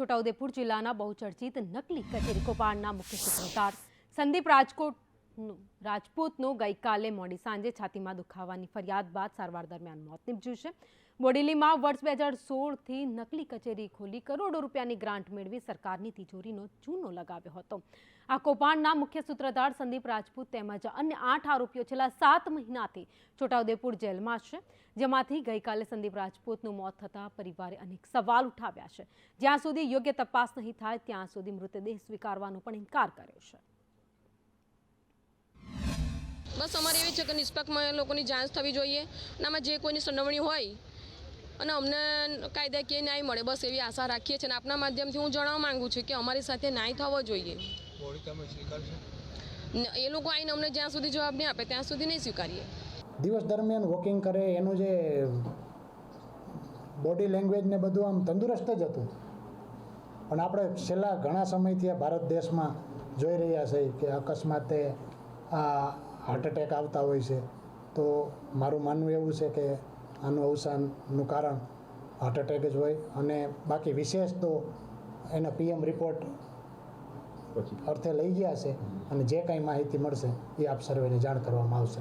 છોટાઉદેપુર જિલ્લાના બહુચર્ચિત નકલી કચેરી કૌભાંડના મુખ્ય સૂત્રધાર સંદીપ રાજકોટનું રાજપૂતનું ગઈકાલે મોડી સાંજે છાતીમાં દુખાવાની ફરિયાદ બાદ સારવાર દરમિયાન મોત નીપજ્યું છે. બોડેલીમાં વર્ષ બે હજાર સોળથી નકલી કચેરી ખોલી કરોડો રૂપિયાની ગ્રાન્ટ મેળવી સરકારની તિજોરીનો ચૂનો લગાવ્યો હતો. આ કૌભાંડના મુખ્ય સૂત્રધાર સંદીપ રાજપૂત તેમજ અન્ય આઠ આરોપીઓ છેલ્લા સાત મહિનાથી છોટાઉદેપુર જેલમાં છે, જેમાંથી ગઈકાલે સંદીપ રાજપૂતનું મોત થતાં પરિવારે અનેક સવાલ ઉઠાવ્યા છે. જ્યાં સુધી યોગ્ય તપાસ નહીં થાય, ત્યાં સુધી મૃતદેહ સ્વીકારવાનો પણ ઇનકાર કર્યો છે. બસ અમારે એવી છે કે નિષ્પક્ષમાં લોકોની જાંચ થવી જોઈએ અને આમાં જે કોઈની સંડોવણી હોય અને અમને કાયદાકીય ન્યાય મળે બસ એવી આશા રાખીએ છીએ. અને આપના માધ્યમથી હું જણાવવા માંગુ છું કે અમારી સાથે ન્યાય થવો જોઈએ. એ લોકો આવીને અમને જ્યાં સુધી જવાબ નહીં આપે ત્યાં સુધી નહીં સ્વીકારીએ. દિવસ દરમિયાન વોકિંગ કરે એનું જે બોડી લેંગ્વેજ ને બધું આમ તંદુરસ્ત જ હતું. પણ આપણે છેલ્લા ઘણા સમયથી આ ભારત દેશમાં જોઈ રહ્યા છે કે અકસ્માતે આ હાર્ટ એટેક આવતા હોય છે. તો મારું માનવું એવું છે કે આનું અવસાનનું કારણ હાર્ટ એટેક જ હોય. અને બાકી વિશેષ તો એના પીએમ રિપોર્ટ અર્થે લઈ ગયા છે. અને જે કાંઈ માહિતી મળશે એ આપ સર્વેને જાણ કરવામાં આવશે.